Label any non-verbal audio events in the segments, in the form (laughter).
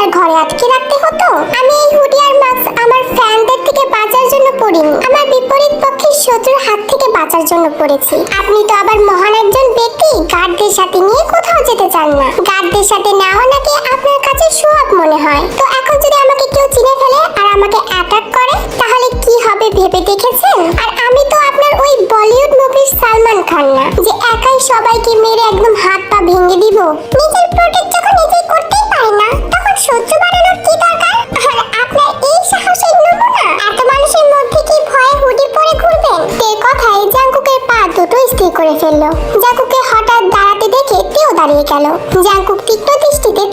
আর ঘরে আটকে রাখতে হতো? আমি এই হুডি আর মাস্ক আমার ফ্যানদের থেকে বাঁচার জন্য পরিনি আমার বিপরীত পক্ষের শত্রুর হাত থেকে বাঁচার জন্য পড়েছি। আপনি তো আবার মহান একজন ব্যক্তি। গার্ডদের সাথে নিয়ে কোথাও যেতে চান না। গার্ডদের সাথে নেওয়া নাকি আপনার কাছে সোয়াব মনে হয়। তো এখন যদি আমাকে কেউ চিনে ফেলে আর আমাকে অ্যাটাক করে, তাহলে কি হবে ভেবে দেখেছেন? আর আমি তো আপনার ওই বলিউড মুভির সালমান খান না, যে একাই সবাইকে মেরে একদম হাত পা ভেঙে দিব। নিজের প্রোটেক্ট যখন নিজেই করতেই পারে না? তখন সহ্য বাড়ানোর কি দরকার? আর আপনার এই সাহসের নমুনা? এত মানুষের মধ্যে কি ভয়ে হুডি পরে ঘুরবেন? তের কথায় জাঙ্কুকের পা দুটো স্থির করে ফেলল। জাঙ্কুকে হঠাৎ দাঁড়াতে দেখে তেও দাঁড়িয়ে গেল। জাঙ্কুক তীক্ষ্ণ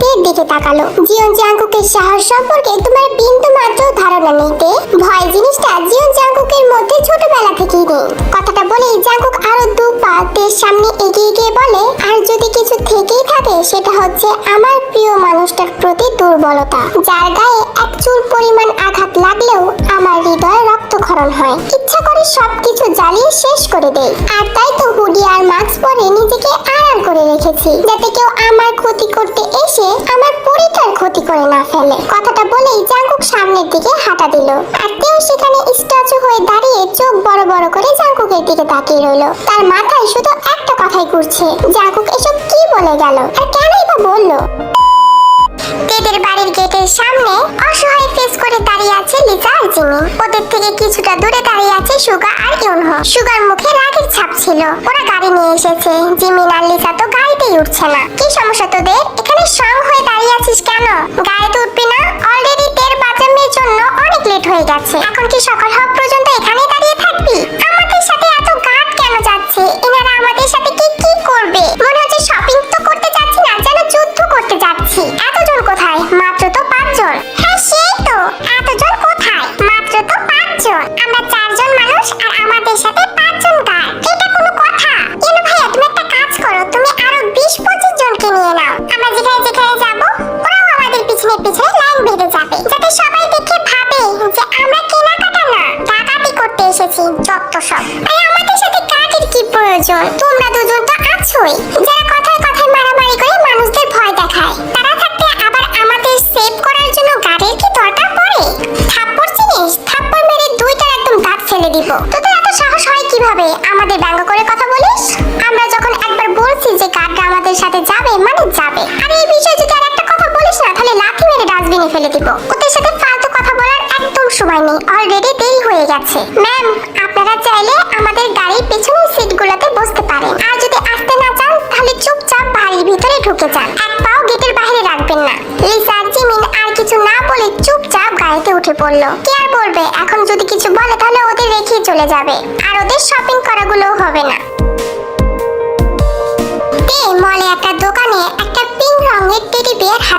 তের দিকে তাকালো। জিয়ন জাঙ্কুকের সাহস সম্পর্কে তোমার বিন্দু মাত্র ধারণা নেই তে ভয় জিনিসটা জিয়ন জাঙ্কুকের মধ্যে ছোটবেলা থেকেই নেই। কথাটা বলেই জাঙ্কুক আরও দু পা তের সামনে এগিয়ে গিয়ে বলে, আর যদি কিছু থেকেই থাকে, সেটা হচ্ছে আমার প্রিয় মানুষটার প্রতি দুর্বলতা। যার গায়ে এক চুল পরিমাণ আঘাত লাগলেও আমার হৃদয়ে রক্তক্ষরণ হয়। ইচ্ছা করে সবকিছু জ্বালিয়ে শেষ করে দেই। আর তাই তো হুডি আর মাস্ক পরে নিজেকে আড়াল করে রেখেছি। যাতে কেউ আমার ক্ষতি করতে এসে আমার পরিকার ক্ষতি করে না ফেলে। কথাটা বলেই জাঙ্কুক সামনের দিকে হাঁটা দিল। আর কেউ সেখানে স্ট্যাচু হয়ে দাঁড়িয়ে চোখ বড় বড় করে জাঙ্কুকের দিকে তাকিয়ে রইল। তার মাথায় শুধু একটা কথাই ঘুরছে। জাঙ্কুক এসব কি বলে গেল? আর কেনই বা বলল? গেটের সামনে অসহায় ফেস করে দাঁড়িয়ে আছে লিজা আর জিমি। ওদের থেকে কিছুটা দূরে দাঁড়িয়ে আছে সুগা আর ইউনহো। সুগার মুখে রাগের ছাপ ছিল। ওরা গাড়ি নিয়ে এসেছে। জিমিন আর লিজা তো গাড়িতেই উঠছে না। কি সমস্যা তোদের? এখানে সং হয়ে দাঁড়িয়ে আছিস কেন? গাড়িতে উঠবি না? অলরেডি তের বাজামের জন্য অনেক লেট হয়ে গেছে। এখন কি সকাল হওয়া পর্যন্ত এখানে দাঁড়িয়ে থাকবি? আমাদের সাথে এত গার্ড কেন যাচ্ছে? এনারা আমাদের সাথে কি কি করবে? মনে হচ্ছে শপিং তো করতে যাচ্ছি না, যেন যুদ্ধ করতে যাচ্ছি। এতজন আর আমাদের সাথে পাঁচজন গার্ড উঠে পড়ল কে আর বলবে? এখন যদি কিছু বলে, তাহলে ওদের রেখেই চলে যাবে। আর ওদের শপিং করাগুলোও হবে না।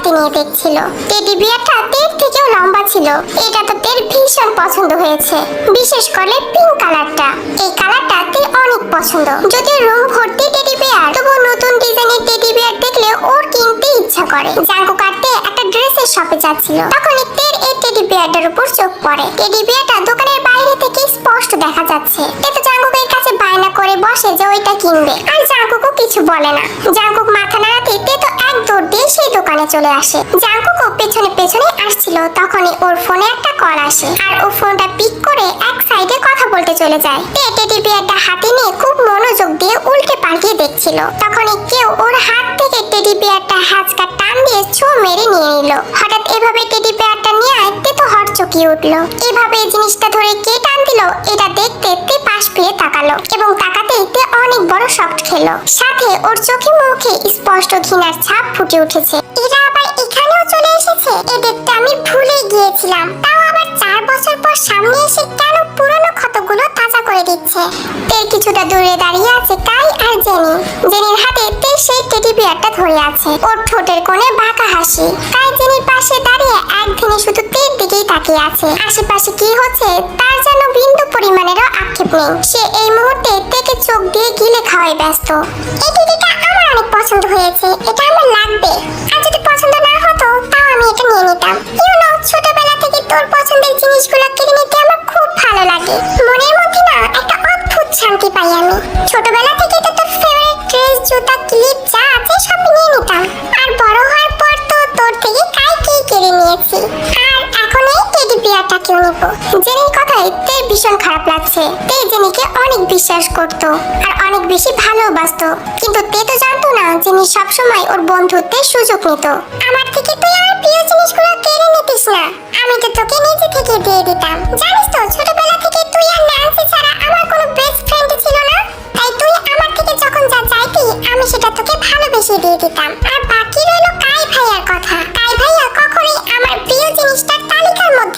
হাতে নিয়ে দেখছিল। টেডি বিয়ারটা তের থেকেও লম্বা ছিল। এটা তো তের ভীষণ পছন্দ হয়েছে। বিশেষ করে পিঙ্ক কালারটা এই কালারটা তের অনেক পছন্দ। যদিও রুম ভর্তি টেডি বিয়ার তবু নতুন ডিজাইনের টেডি বিয়ার দেখলে ওর কিনতে ইচ্ছা করে। জাঙ্কু কাটতে একটা ড্রেসের শপে যাচ্ছিল। তখন তের এই টেডি বিয়ারটার উপর চোখ পড়ে। টেডি বিয়ারটা দোকানের বাইরে থেকে স্পষ্ট দেখা যাচ্ছে। এ তো জাঙ্কুকের কাছে বায়না করে বসে যে ওইটা কিনবে। আর জাঙ্কুকও কিছু বলে না। জাঙ্কুক মাথা নাড়াতে তে তো দৌড় দিয়ে সেই দোকানে চলে আসে। জাঙ্কুকও পেছনে পেছনে আসছিল, তখনই ওর ফোনে একটা কল আসে আর ও ফোনটা পিক করে এক সাইডে কথা বলতে চলে যায়। তে টেডি বিয়ারটা হাতে নিয়ে খুব মনোযোগ দিয়ে উল্টে পাল্টিয়ে দেখছিল। তখনই কেউ ওর হাত থেকে টেডি বিয়ারটা হ্যাচকা টান দিয়ে ছো মেরে নিয়ে নিল। হঠাৎ এভাবে টেডি বিয়ারটা নিয়ে আয়তে তো হট চকিয়ে উঠল। এভাবে জিনিসটা ধরে কে টান দিল, এটা দেখতে তে পাশ ফিরে তাকালো এবং তাকাতেই তে অনেক বড় শক্ট খেলো। সাথে ওর চোখে মুখে স্পষ্ট ঘৃণার ছাপ ফুটে উঠেছে। এরা আবার এখানেও চলে এসেছে। এদেরটা আমি ভুলে গিয়েছিলাম। তাও আবার চার বছর পর সামনে এসে কেন পুরনো ক্ষতগুলো তাজা করে দিচ্ছে? তের কিছুটা দূরে দাঁড়িয়ে আছে কাই আর জেনি। জেনির হাতে তে সেই টেডি বিয়ারটা ধরে আছে। ওর ঠোঁটের কোণে বাঁকা হাসি। কাই জেনির পাশে দাঁড়িয়ে একদিনে শুধু তের দিকেই তাকিয়ে আছে। আশেপাশে কি হচ্ছে তার যেন বিন্দু পরিমাণেরও আক্ষেপ নেই। সে এই মুহূর্তে তেকে চোখ দিয়ে গিলে খাওয়ায় ব্যস্ত। অনেক পছন্দ হয়েছে, এটা আমার লাগবে। আর যদি পছন্দ না হতো, তাও আমি এটা নিয়ে নিতাম। ইউ নো ছোটবেলা থেকে তোর পছন্দের জিনিসগুলো কিনে নিতে আমার খুব ভালো লাগে। মনের মধ্যে না একটা অদ্ভুত শান্তি পাই আমি। ছোটবেলা থেকে তো তোর ফেভারিট ড্রেস জুতা ক্লিপ যা আছে সব নিয়ে নিতাম। বিয়ারটাকেও নিব জেনির কথায় ভীষণ খারাপ লাগছে। তে জেনিকে অনেক বিশ্বাস করত আর অনেক বেশি ভালোবাসতো। কিন্তু তে তো জানতো না জেনি সবসময় ওর বন্ধুত্বের সুযোগ নিত। আমার থেকে তুই আমার প্রিয় জিনিসগুলো কেড়ে নিতিস না। আমি তো তোকে নিজে থেকে দিয়ে দিতাম। জানিস তো, ছোটবেলা থেকে তুই আর ন্যান্সি ছাড়া আমার কোনো বেস্ট ফ্রেন্ড ছিল না। তাই তুই আমার থেকে যখন যা চাইতি, আমি সেটা তোকে ভালোবেসে দিয়ে দিতাম। আর বাকি রইল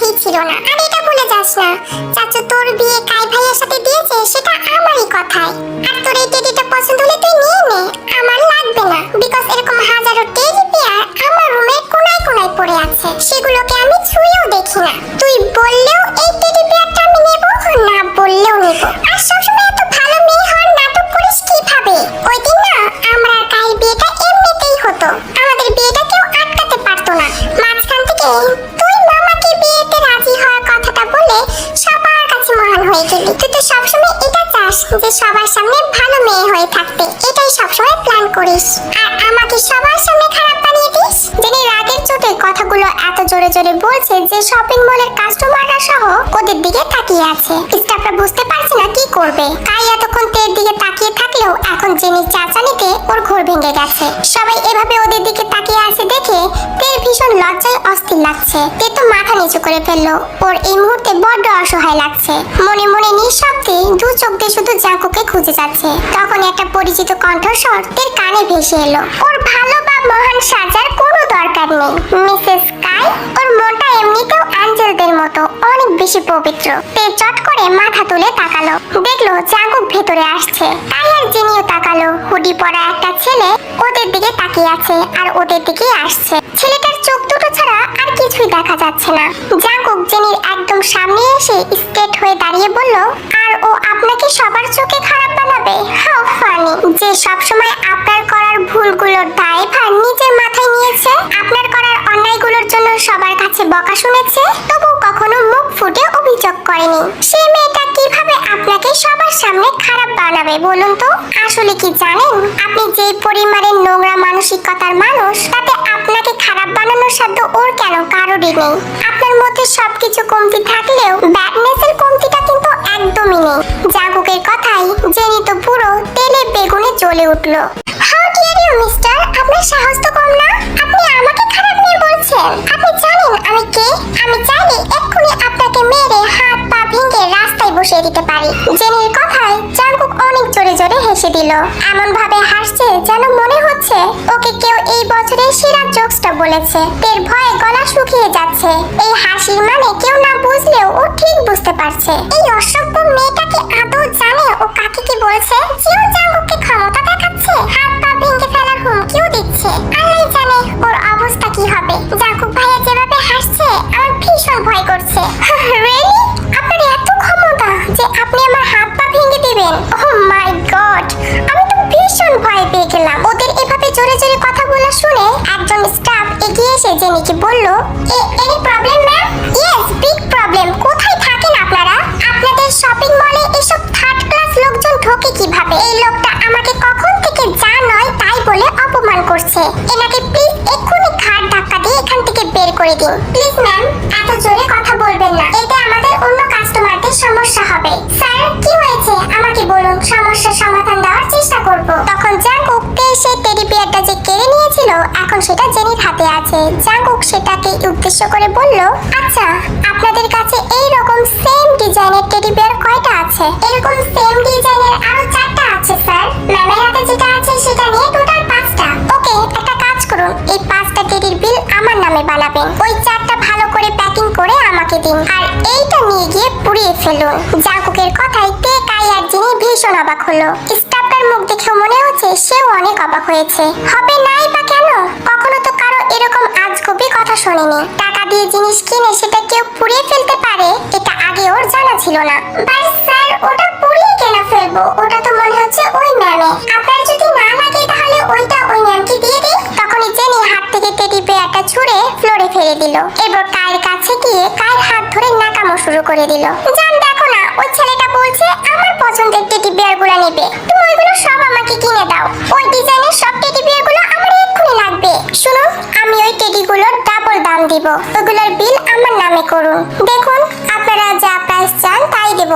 তালিকার ছিল না। আর এটা ভুলে যাস না। চাচু তোর বিয়ে কাই ভাইয়ের সাথে দিয়েছে, সেটা আমারই কথাই। আর তোর এই টেডিটা পছন্দ হলে তুই নিয়ে নে। আমার লাগবে না। বিকজ এরকম হাজারো টেডি পেয়ার আমার রুমের কোনায় কোনায় পড়ে আছে। সেগুলোকে আমি ছুঁয়েও দেখি না। তুই বললেও এই টেডি পেয়ারটা আমি নেব, না বললেও নেব। আর শপিং মলের কাস্টমাররা সহ ওদের দিকে তাকিয়ে আছে। স্টাফরা বুঝতে পারছে না কি করবে। কাই এতক্ষণ তের দিকে তাকিয়ে থাকলেও এখন জেনির চাচানিতে ওর ঘোর ভেঙে গেছে। সবাই এভাবে ওদের দিকে তাকিয়ে আছে দেখে তের ভীষণ লজ্জায় অস্থির লাগছে। তে তো মাথা নিচু করে ফেলল। ওর এই মুহূর্তে বড্ড অসহায় লাগছে। মনে মনে নিঃশব্দে দু চোখ দিয়ে শুধু জাঁকুকে খুঁজে যাচ্ছে। তখন একটা পরিচিত কণ্ঠস্বর তের কানে ভেসে এলো। ওর ভালো বা মহান সাজার কোনো দরকার নেই। মিসেস কাই ওর মনটা এমনিতেও অ্যাঞ্জেলদের মতো অনেক বেশি পবিত্র। তে চট করে মাথা তুলে তাকালো। দেখল জাঁকুক ভেতরে আসছে। তাই আর জেনিও তাকালো। হুডি পরা একটা ছেলে ওদের দিকে তাকিয়ে আছে আর ওদের দিকে আসছে। ছেলেটার চোখ দুটো ছাড়া আর কিছুই দেখা যাচ্ছে না। জাঁকুক জেনির একদম সামনে এসে স্টেট হয়ে দাঁড়িয়ে বলল, আর ও আপনাকে সবার চোখে খারাপ বানাবে? How funny. যে সবসময় আপনার করার ভুলগুলোর দায়ভার নিজের মাথায় নিয়েছে আপনার করার অন্যায়গুলোর জন্য সবার কাছে বকা শুনেছে? তবু কখনো মুখ ফুটে অভিযোগ করেনি। সে মেয়েটা কীভাবে আপনাকে সবার সামনে খারাপ বানাবে বলুন তো? আসলে কি জানেন? আপনি যে পরিমাণের নোংরা মানসিকতার মানুষ, তাতে আপনাকে খারাপ বানানোর সাধ্য ওর কেন কারোরই নেই? আপনার মধ্যে সবকিছু কমতি থাকলেও ব্যাডনেসের কমতিটা কিন্তু একদমই নেই। জাগুকের কথাই জেনি তো পুরো তেলে বেগুনে জ্বলে উঠল। বলেছে। তের ভয়ে গলা শুকিয়ে যাচ্ছে। এই হাসির মানে কেউ না বুঝলেও ও ঠিক বুঝতে পারছে। এই অসভ্য মেয়েটাকে আদৌ জানে ও কাকে কি বলছে? কেউ জাঙ্কুককে ক্ষমতা দেখাচ্ছে? হাত পা ভেঙে ফেলার হুমকিও দিচ্ছে। আল্লাহ জানে ওর অবস্থা কি হবে। জাঙ্গুক ভাইয়া যেভাবে হাসছে, আমার ভীষণ ভয় করছে। (laughs) রিয়েলি জেনিকে বলল any problem ma'am yes big problem কোথায় থাকেন আপনারা? আপনাদের শপিং মলে এসব থার্ড ক্লাস লোকজন ঢোকে কীভাবে? এই লোকটা আমাকে কখন থেকে যা নয় তাই বলে অপমান করছে। এনাকে প্লিজ এক্ষুনি খাট ধাক্কা দিয়ে এখান থেকে বের করে দিন। প্লিজ ম্যাম এত জোরে কথা বলবেন না। হাতে আছে সেটাকে উদ্দেশ্য করে বলল আচ্ছা আপনাদের কাছে এই রকম সেম ডিজাইনের টেডি বিয়ার কয়টা আছে? এরকম সেম ডিজাইনের আরও চারটা আছে স্যার ম্যামের হাতে যেটা আছে, সেটা নিয়ে টোটাল পাঁচটা। ওকে, একটা কাজ করুন। এই পাঁচটা টেডির বিল আমার নামে বানাবেন। ওই চারটা ভালো করে প্যাকিং করে আমাকে দিন। আর এইটা নিয়ে গিয়ে পুড়িয়ে ফেলুন। জাঙ্কুকের কথায় তে কাই আর জিনি ভীষণ অবাক হলো। স্টাফটার মুখ দেখে মনে হচ্ছে সেও অনেক অবাক হয়েছে। হবে নাই বা কেন? কখনো এরকম আজগুবি কথা শোনেনি। টাকা দিয়ে জিনিস কিনে সেটা কেউ পুড়িয়ে ফেলতে পারে, এটা আগে ওর জানা ছিল না। স্যার, ওটা পুড়িয়ে কেন ফেলব, ওটা তো মনে হচ্ছে ওই ম্যামে। আপনার যদি না লাগে তাহলে ওইটা ওই ম্যামকে দিয়ে দিই তখনই জেনি হাত থেকে টেডি বিয়ারটা ছুঁড়ে ফ্লোরে ফেলে দিল। এবার কায়ের কাছে গিয়ে কায়ের হাত ধরে নাকামো শুরু করে দিল। জান দেখো না, ওই ছেলেটা বলছে আমার পছন্দের টেডি বিয়ার নেবে। তুমি ওইগুলো সব আমাকে কিনে দাও। ওই ডিজাইনের সব টেডি বিয়ারগুলো আমার এক্ষুনি লাগবে। শুনুন, আমি ওই টেডি গুলোর ডাবল দাম দিব। ওগুলোর বিল আমার নামে করুন। দেখুন, আপনারা যা প্রাইস চান তাই দেব।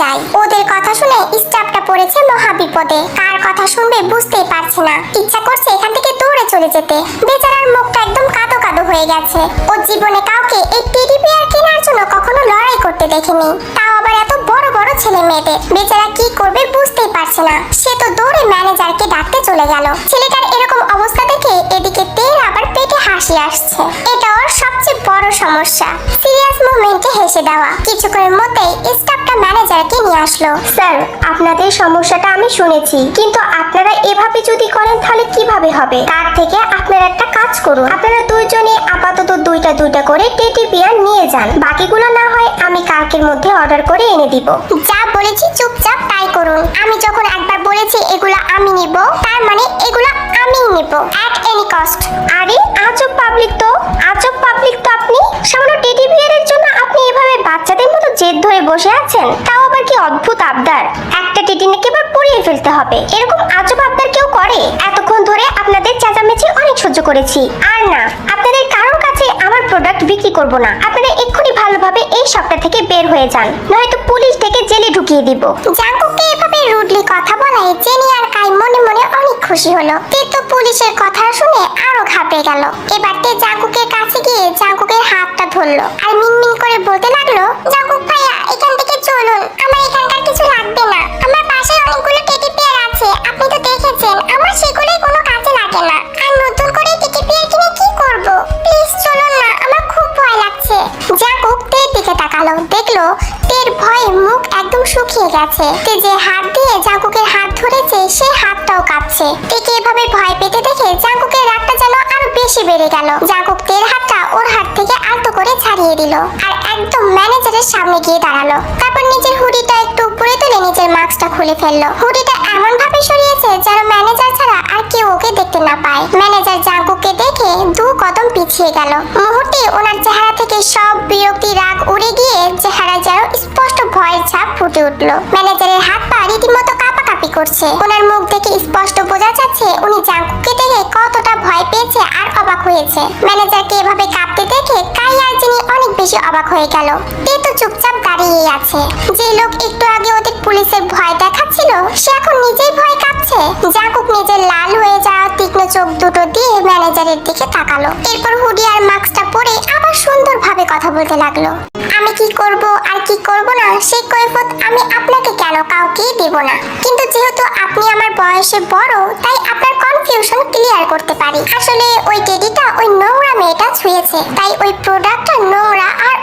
চাই। ওদের কথা শুনে স্টাফটা পড়েছে মহা বিপদে কার কথা শুনবে বুঝতেই পারছে না। ইচ্ছা করছে এখান থেকে দৌড়ে চলে যেতে। বেচারার মুখটা একদম কাদো কাদো হয়ে গেছে। ও জীবনে কাউকে এই টেডি বিয়ার কেনার জন্য কখনো লড়াই করতে দেখেনি। তাও আবার এত বড় বড় ছেলে মেয়েদের। বেচারা কি করবে বুঝতেই পারছে না। সে তো দৌড়ে ম্যানেজারকে ডাকতে চলে গেল। ছেলেটার এরকম অবস্থা দেখে এদিকে হাসি আসছে। এটা ওর সবচেয়ে বড় সমস্যা। সিরিয়াস মুভমেন্টে হেসে দেওয়া। কিছুক্ষণের মধ্যেই স্টাফটা ম্যানেজারকে নিয়ে আসলো। স্যার আপনাদের সমস্যাটা আমি শুনেছি। কিন্তু আপনারা এভাবে যদি করেন তাহলে কীভাবে হবে? তার থেকে আপনারা একটা কাজ করুন। আপনারা দুইজনে আপাতত দুইটা দুইটা করে টেটি বিয়ার নিয়ে যান। বাকিগুলো না হয় আমি কালকের মধ্যে অর্ডার করে এনে দিব। যা বলেছি চুপচাপ তাই করুন। আমি যখন একবার বলেছি এগুলো আমি নিব তার মানে এগুলো আমিই নিব। অ্যাট এনি কস্ট আরে, আজব পাবলিক তো। আজব পাবলিক তো আপনি সামান্য টেডি এর জন্য আপনি বাচ্চাদের মতো জেদ ধরে বসে আছেন, তাও আবার কি অদ্ভুত আবদার? একটা টেডি নাকি এবার পুড়িয়ে ফেলতে হবে। এরকম আজব আবদার কেউ করে? এতক্ষণ ধরে আপনাদের চেঁচামেচি অনেক সহ্য করেছি। আর না, আপনাদের কারোর কাছে আমার প্রোডাক্ট বিক্রি করব না। আপনারা এক্ষুনি ভালোভাবে এই সপ্তাহ থেকে বের হয়ে যান। নয়তো পুলিশ থেকে জেলে ঢুকিয়ে দিব। জাঙ্কুকে এভাবে রুডলি কথা বলায় জেনি আর কাই মনে মনে অনেক খুশি হলো। তে তো পুলিশের কথা শুনে আরও ঘাবড়ে গেল। এবার তে জাঙ্কুকের কাছে গিয়ে জাঙ্কুকের হাতটা ধরলো। আর করে বলতে লাগল, জাঙ্কুক ভাইয়া, এখান থেকে চলুন। আমার এখানকার কিছু লাগবে না। আমার পাশে অনেকগুলো টেডি বিয়ার আছে। আপনি তো দেখেছেন, আমার সেগুলোই কোনো কাজে লাগে না। আর নতুন করে টেডি বিয়ার কিনে কি করব? প্লিজ চলুন না, আমার খুব ভয় লাগছে। জাঙ্কুক তের দিকে তাকালো, দেখল তের ভয়ে মুখ একদম শুকিয়ে গেছে। তে যে হাত দিয়ে জাঙ্কুকের হাত ধরেছে সেই হাতটাও কাঁপছে। তেকে এভাবে ভয় পেতে দেখে আরও বেশি বেড়ে গেল। জাঙ্কুক তের হাতটা ওর হাত থেকে আলতো করে ছাড়িয়ে দিল আর একদম ম্যানেজারের সামনে গিয়ে দাঁড়াল। তারপর নিজের হুডিটা একটু উপরে তুলে নিজের মাস্কটা খুলে ফেলল। হুডিটা এমন ভাবে সরিয়েছে যেন ম্যানেজার ছাড়া আর কেউ ওকে দেখতে না পায়। ম্যানেজার জাঙ্কুককে দেখে দু কদম পিছিয়ে গেল। মুহূর্তে ওনার চেহারা থেকে সব বিরক্তি রাগ উড়ে গিয়ে চেহারা যেন স্পষ্ট ভয়ের ছাপ ফুটে উঠল। ম্যানেজারের হাত পা রীতিমতো করছে। ওনার মুখ দেখে স্পষ্ট বোঝা যাচ্ছে উনি জাঙ্কুককে দেখে কতটা ভয় পেয়েছে আর অবাক হয়েছে। ম্যানেজারকে এভাবে কাঁপতে দেখে কাই আর যিনি অনেক বেশি অবাক হয়ে গেল। তে তো চুপচাপ দাঁড়িয়েই আছে। যে লোক একটু আগে ওদের পুলিশের ভয় দেখাচ্ছিল, সে এখন নিজেই ভয় কাঁপছে। জাঙ্কুক নিজের লাল হয়ে যাওয়া তীক্ষ্ণ চোখ দুটো দিয়ে ম্যানেজারের দিকে তাকালো। এরপর হুডি আর মাস্কটা পরে আবার সুন্দরভাবে কথা বলতে লাগল। আমি কি করব আর কি করব না সেই কৈফত আমি আপনাকে কেন কাউকেই দেব না। কিন্তু যেহেতু আপনি আমার বয়সে বড়, তাই আপনার কনফিউশন ক্লিয়ার করতে পারি। আসলে ওই টেডিটা ওই নোংরা মেয়েটা ছুঁয়েছে, তাই ওই প্রোডাক্টটা নোংরা আর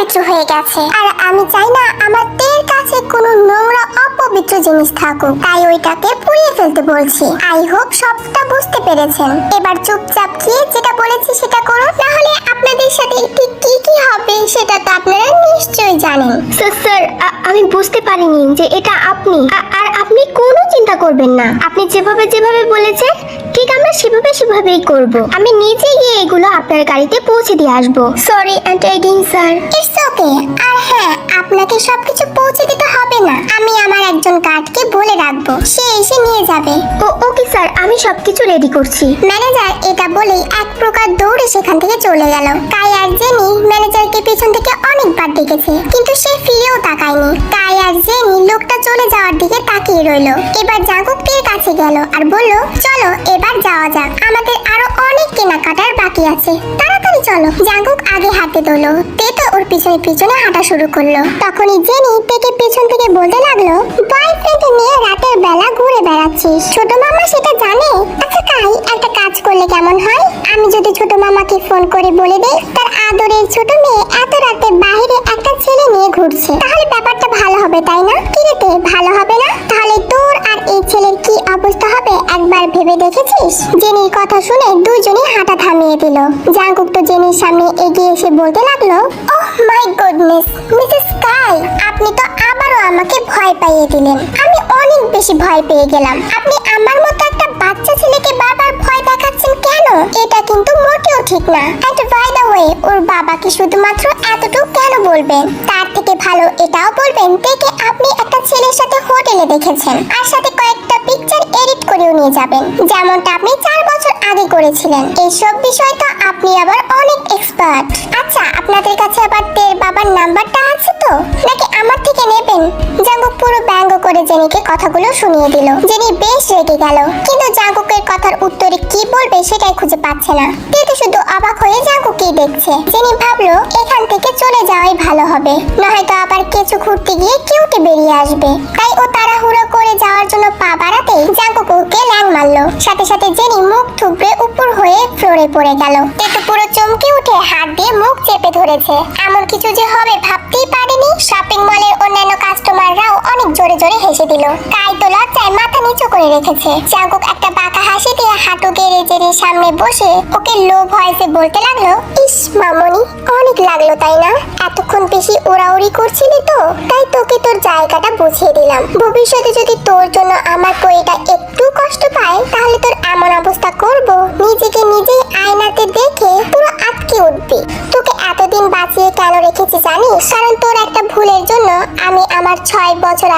অপবিত্র হয়ে গেছে। আর আমি চাই না আমার তের কাছে কোনো নোংরা অপবিত্র জিনিস থাকুক। তাই ওইটাকে পুড়িয়ে ফেলতে বলছি। আই হোপ সবটা বুঝতে পেরেছেন। এবার চুপচাপ গিয়ে যেটা বলেছি সেটা করুন না হলে আপনাদের সাথে ঠিক কি কি হবে সেটা তো আপনারা নিশ্চয়ই জানেন। স্যার স্যার আমি বুঝতে পারিনি যে এটা আপনি। আর আপনি কোনো চিন্তা করবেন না। আপনি যেভাবে যেভাবে বলেছেন ঠিক আমরা সেভাবে সেভাবেই করব। আমি নিজে গিয়ে এগুলো আপনার গাড়িতে পৌঁছে দিয়ে আসব। Sorry and again sir it's okay আর হ্যাঁ আপনাকে সবকিছু পৌঁছে দিতে হবে না। আমি আমার একজন গার্ডকে বলে রাখব। সে এসে নিয়ে যাবে। ও ওকে স্যার সবকিছু রেডি করছি। ম্যানেজার এটা বলেই এক প্রকার দৌড়ে সেখান থেকে চলে গেল। কাই আর জেনি ম্যানেজারকে পেছন থেকে অনেকবার ডেকেছে কিন্তু সে ফিরেও তাকায়নি। কাই আর জেনি লোকটা চলে যাওয়ার দিকে তাকিয়ে রইল। এবার জাগুকটির কাছে গেল আর বলল, চলো, এবার যাওয়া যাক। আমাদের আরও অনেক কেনাকাটার বাকি আছে। তাড়াতাড়ি চলো। জাগুক আগে হাতে তোলো। তো ওর পিছনে পিছনে হাঁটা শুরু করল। তখনই জেনি তেকে পেছন থেকে বলতে লাগল বয়ফ্রেন্ড নিয়ে রাতের বেলা ঘুরে বেড়াচ্ছিস। ছোট মামা সেটা জানে আচ্ছা কাই একটা কাজ করলে কেমন হয়? আমি যদি ছোট মামাকে ফোন করে বলে দেই তার আদরের ছোট মেয়ে এত রাতে বাইরে একটা ছেলে নিয়ে ঘুরছে। তাহলে ব্যাপারটা ভালো হবে তাই না? কি রে তে, ভালো হবে না? তাহলে তোর আর এই ছেলের কি অবস্থা হবে? একবার ভেবে দেখেছিস? জেনির কথা শুনে দুজনেই হাঁটা থামিয়ে দিল। জাঙ্কুক তো জেনির সামনে এগিয়ে এসে বলতে লাগল oh my goodness Mrs Sky আপনি তো আবারও আমাকে ভয় পাইয়ে দিলেন। আমি অনেক বেশি ভয় পেয়ে গেলাম। আপনি আমার মতো একটা বাচ্চা ছেলেকে বারবার ভয় দেখাচ্ছেন কেন? এটা কিন্তু মোটেও ঠিক না। এন্ড বাই দ্য ওয়ে ওর বাবাকে শুধুমাত্র এতটুকু কেন বলবেন? তার থেকে ভালো এটাও বলবেন, দেখে আপনি একটা ছেলের সাথে হোটেলে দেখেছেন। আর সাথে কয়েকটা পিকচার এডিট করেও নিয়ে যাবেন। যেমনটা আপনি চার বছর আগে করেছিলেন। এইসব বিষয় তো আপনি আবার অনেক এক্সপার্ট আচ্ছা আপনাদের কাছে আবার তের বাবার নাম্বারটা আছে তো? নাকি আমার থেকে নেবেন? জাঙ্গুক পুরো ব্যঙ্গ করে জেনিকে কথাগুলো শুনিয়ে দিল। জেনি বেশ রেগে গেল। কিন্তু জাগুকের কথার উত্তরে কি বলবে সেটাই খুঁজে পাচ্ছে না। তেতে শুধু অবাক হয়ে জাঙ্গুকেই দেখছে। জেনি ভাবলো, এখান থেকে চলে যাওয়াই ভালো হবে। নয়তো আবার কিছু ঘুরতে গিয়ে কেউটে বেরিয়ে আসবে। তাই ও তাড়াহুড়ো করে যাওয়ার জন্য পা বাড়াতেই জাঙ্কুক ওকে ল্যাং মারলো। সাথে সাথে জেনি মুখ থুবড়ে উপর হয়ে ফ্লোরে পড়ে গেল। তেতো পুরো চমকে উঠে হাত দিয়ে মুখ চেপে ধরেছে। এমন কিছু যে হবে ভাবতেই পারেনি। শপিং মলের অন্যান্য কাস্টমাররাও অনেক জোরে জোরে হেসে দিল। কাই তো লজ্জায় মাথা নিচু করে রেখেছে। জাঙ্কুক একটা বাঁকা হাসি দিয়ে হাঁটু জেনির সামনে বসে ওকে লো ভয়েসে বলতে লাগল, ইস, মামনি, অনেক লাগল, তাই না? এতক্ষণ বেশি ওড়াউড়ি করছিলি তো, তাই তোকে তোর জায়গাটা বুঝিয়ে দিলাম। ভবিষ্যতে যদি তোর জন্য আমার কোয়েটা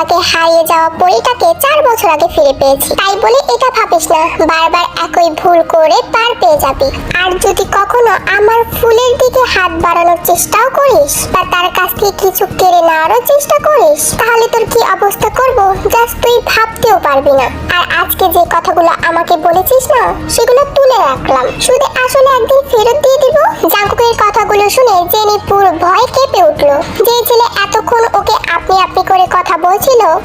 আগে হারিয়ে যাওয়া পরিটাকে চার বছর আগে ফিরে পেয়েছি। তাই বলে এটা ভাবিস না, বারবার একই ভুল করে পার পেয়ে যাবি। আর যদি কখনো আমার ফুলের দিকে হাত বাড়ানোর চেষ্টাও করিস বা তার কাছ থেকে কিছু কেড়ে নেওয়ারও চেষ্টা করিস, তাহলে তোর কি অবস্থা করব জাস্ট তুই ভাবতেও পারবি না। আর আজকে যে কথাগুলো আমাকে বলেছিস না, সেগুলো তুলে রাখলাম। শুধু আসলে একদিন ফেরত দিয়ে দিব। জাঙ্কুকের কথাগুলো শুনে জেনি পুরো ভয় কেঁপে উঠল। যে ছেলে এতক্ষণ ওকে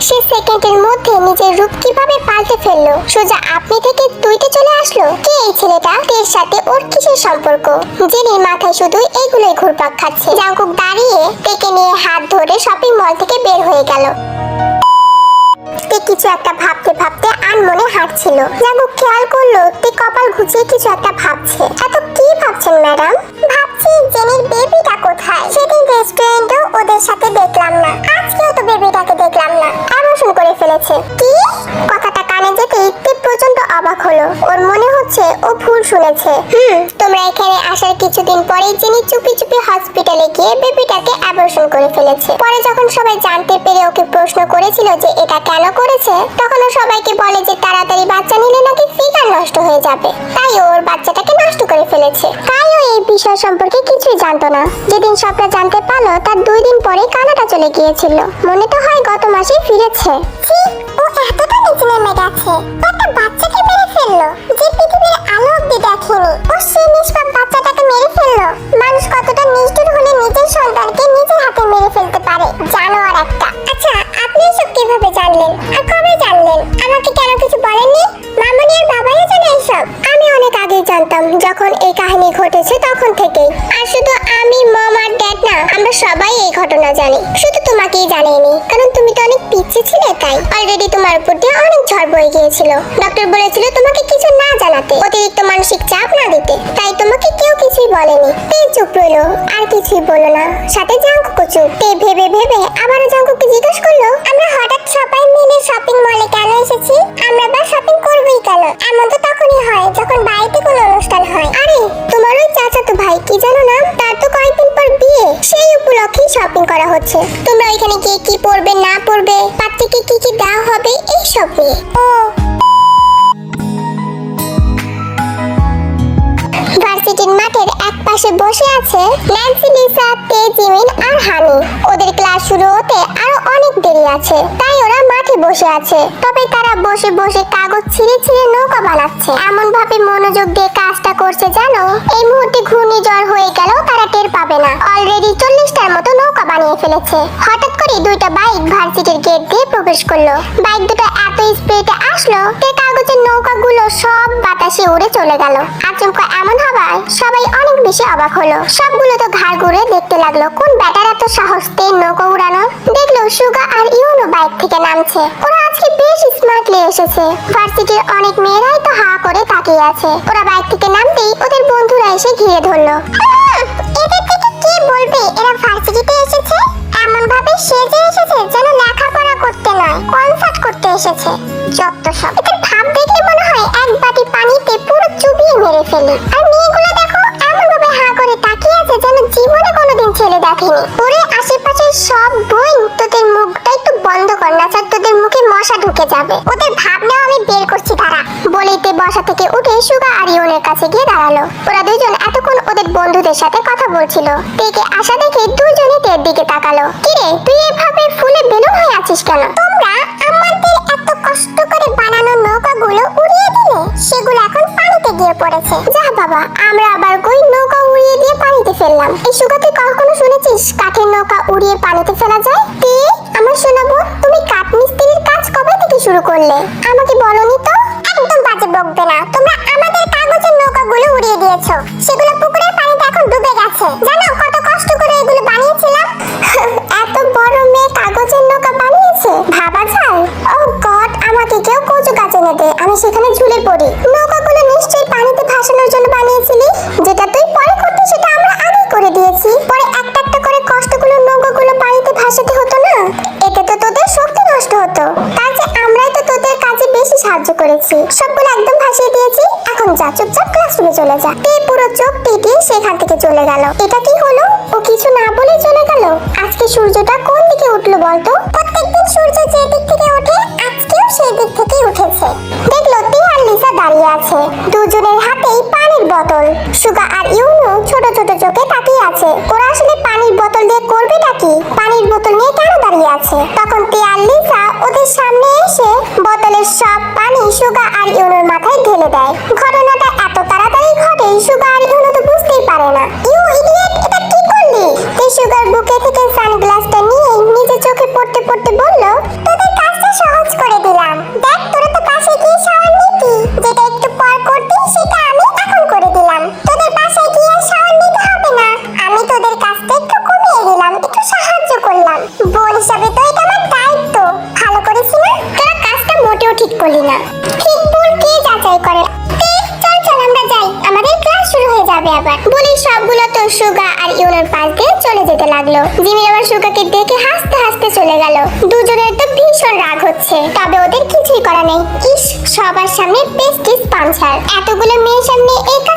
সে সেকেন্ডের মধ্যে নিজের রূপ কীভাবে পাল্টে ফেলল? সোজা আপনি থেকে তুইতে চলে আসলো? কে এই ছেলেটা? এর সাথে ওর কিসের সম্পর্ক? জেনির মাথায় শুধু এইগুলোই ঘুরপাক খাচ্ছে। জাঙ্কুক দাঁড়িয়ে তেকে নিয়ে হাত ধরে শপিং মল থেকে বের হয়ে গেল। কিছু একটা ভাবতে ভাবতে আনমনে হাঁটছিল। জাঙ্কুক খেয়াল করল, তে কপাল ঘুচিয়ে কিছু একটা ভাবছে। এত কি ভাবছেন, ম্যাডাম? ভাবছি জেনির বেবিটা কোথায়? সেদিন রেস্টুরেন্টেও ওদের সাথে দেখলাম না। আজকেও তো বেবিটাকে দেখলাম না। অ্যাবর্শন করে ফেলেছে। কি? কথাটা কানে যেতে তে প্রচণ্ড অবাক হলো। ওর মনে হচ্ছে ও ভুল শুনেছে। হুম, তোমরা এখানে আসার কিছুদিন পরেই জেনি চুপি চুপি হসপিটালে গিয়ে বেবিটাকে অ্যাবর্শন করে ফেলেছে। পরে যখন সবাই জানতে পেরে ওকে প্রশ্ন করেছিল যে এটা কেন করেছে তখন ও সবাইকে বলে যে তাড়াতাড়ি বাচ্চা নিলে নাকি ফিগার নষ্ট হয়ে যাবে। তাই ওর বাচ্চাটাকে নষ্ট করে ফেলেছে। তাই ও এই বিষয় সম্পর্কে কিছুই জানতো না। যেদিন সবটা জানতে পারল, তার দুই দিন পরে কানাডা চলে গিয়েছিল। মনে তো হয় গত মাসে ফিরেছে। ও এতটা নিচে নেমে গেছে। একটা বাচ্চাকে মেরে ফেলল, যে পৃথিবীর আলো অব্দি দেখেনি। ও সেই নিষ্পাপ বাচ্চাটাকে মেরে ফেলল। মানুষ কতটা নিষ্ঠুর নিজের সন্তানকে নিজের হাতে মেরে ফেলতে পারে, জানোয়ার একটা। আচ্ছা আপনি এসব কীভাবে জানলেন? আর কবে জানলেন? আমাকে কেন কিছু বলেননি? মামনি আর বাবাই জানে এসব আমি অনেক আগেই জানতাম, যখন এই কাহিনী ঘটেছে তখন থেকেই। আর শুধু আমি, মম আর ড্যাড না, আমরা সবাই এই ঘটনা জানি। শুধু তোমাকেই জানাইনি কারণ তুমি তো অনেক পিছিয়ে ছিলে তাই। অলরেডি তোমার উপর দিয়ে অনেক ঝড় বয়ে গিয়েছিল। ডক্টর বলেছিল তোমাকে কিছু না জানাতে, অতিরিক্ত মানসিক চাপ না দিতে। তাই তোমাকে কেউ কিছুই বলেনি। তে চুপ রইল, আর কিছুই বলল না। সাথে জাঙ্কুকও চুপ তে ভেবে ভেবে আবারও জাঙ্কুকে জিজ্ঞেস করল, আমরা হঠাৎ সবাই মিলে শপিং মলে কেন এসেছি? আমরা বা শপিং করবোই কেন? এমন তো তখনই হয়, যখন বাড়িতে কোনো অনুষ্ঠান হয়। আরে, তোমার ওই চাচাতো ভাই, কি জানো না তার তো কয়েকদিন পর বিয়ে। সেই উপলক্ষেই শপিং করা হচ্ছে। তোমরা ওইখানে গিয়ে কি পড়বে, না পড়বে পাত্রীকে কি কি দেওয়া হবে, এইসব নিয়ে। ও। ভার্সিটির মাঠের পাশে বসে আছে ন্যান্সি, লিসা, তে, জিমিন আর হানি। ওদের ক্লাস শুরু হতে আরও অনেক দেরি আছে, তাই ওরা মাঠে বসে আছে। তবে তারা বসে বসে কাগজ ছিঁড়ে ছিঁড়ে নৌকা বানাচ্ছে। এমন ভাবে মনোযোগ দিয়ে কাজটা করছে জানো এই মুহূর্তে ঘূর্ণিঝড় হয়ে গেল তারা টের পাবে না। অলরেডি চল্লিশটার মতো নৌকা বানিয়ে ফেলেছে। হঠাৎ করে দুইটা বাইক ভার্সিটির গেট দিয়ে প্রবেশ করল। বাইক দুটো এত স্পিডে আসলো যে কাগজের নৌকাগুলো সব বাতাসে উড়ে চলে গেল। আচমকা এমন হওয়ায় সবাই অনেক বেশি অবাক হলো। সবগুলো তো ঘাড় ঘুরে দেখতে লাগল, কোন ব্যাটারা তো সাহস পেয়ে নৌকো উড়ানো। দেখল সুগা আর ইউনো বাইক থেকে নামছে। ওরা আজকে বেশ স্মার্টলি এসেছে। ভার্সিটির অনেক মেয়েরাই তো হা করে তাকিয়ে আছে। ওরা বাইক থেকে নামতেই ওদের বন্ধুরা এসে ঘিরে ধরলো। এদের থেকে কে বলবে এরা ভার্সিটিতে এসেছে? এমন ভাবে সেজে এসেছে যেন লেখাপড়া করতে নয় কনসার্ট করতে এসেছে। যত সব। এদের ভাব দেখে মনে হয় এক বাটি পানিতে পুরো চুবিয়ে মেরে ফেলি। আর মেয়েগুলো যেন জীবনে কোনোদিন ছেলে দেখেনি। আশেপাশের সব তোদের মুখটা একটু বন্ধ কর না তোদের মুখে মশা ঢুকে যাবে। ওদের আমি বের করছি তারা বলিতে বসা থেকে উঠে সুগা কাছে গিয়ে দাঁড়াল। ওরা দুজন এতক্ষণ ওদের বন্ধুদের সাথে কথা বলছিল। আসা দেখে তের দিকে তাকালো। কিরে, তুই এভাবে ফুলে বেলুন হয়ে আছিস কেন? তোমরা আমাদের এত কষ্ট করে বানানো নৌকাগুলো উড়িয়ে দিলে, সেগুলো এখন পানিতে গিয়ে পড়েছে। যা বাবা, আমরা আবার কই নৌকা উড়িয়ে দিয়ে পানিতে ফেললাম। এই সুগা তুই কখনো শুনেছিস? কাঠের নৌকা উড়িয়ে পানিতে ফেলা যায়? তে, আমার শোনাবো তুমি কাঠ মিস্ত্রির কাজ কবে থেকে শুরু করলে? আমাকে বলনি তো? একদম বাজে বকবে না। তোমরা আমাদের কাগজের নৌকাগুলো উড়িয়ে দিয়েছ। সেগুলো পুকুরের পানিতে এখন ডুবে গেছে। জানো কত কষ্ট করে এগুলো বানিয়েছিলাম? (laughs) এত বড় মেয়ে কাগজের নৌকা বানিয়েছে? ভাবা যায়? ও গড, আমাকে কেউ কচু গাছ দে। আমি সেখানে ঝুলে পড়ি। সাহায্য করেছি। সবগুলো একদম ভাসিয়ে দিয়েছি। এখন যা, চুপচাপ ক্লাসরুমে চলে যা। তে পুরো চোখ টিটিয়ে সেখান থেকে চলে গেল। এটা কি হলো? ও কিছু না বলে চলে গেল? আজকে সূর্যটা কোন দিকে উঠল বলতো? প্রত্যেকদিন সূর্য যে দিক থেকে ওঠে, আজকেও সেই দিক থেকেই উঠেছে। দেখল লিসা দাঁড়িয়ে আছে। দুজনের হাতেই পানির বোতল। সুগা আর ইউনু ছোট ছোট চোখে তাকিয়ে আছে। ওরা আসলে পানির বোতল দিয়ে করবেটা কি? পানির বোতল নিয়ে কেন দাঁড়িয়ে আছে? তখন তে লিসা ওদের সামনে এসে বোতলের সব পানি সুগা আর ইউনুর মাথায় ঢেলে দেয়। ঘটনাটা এত তাড়াতাড়ি ঘটে, সুগা আর ইউনু তো বুঝতেই পারে না। ইউ, ইডিয়েট, এটা কি করলি? তে সুগার বুকে থেকে সানগ্লাসটা পাঞ্চার এতগুলো মেয়ের সামনে এই কাজটা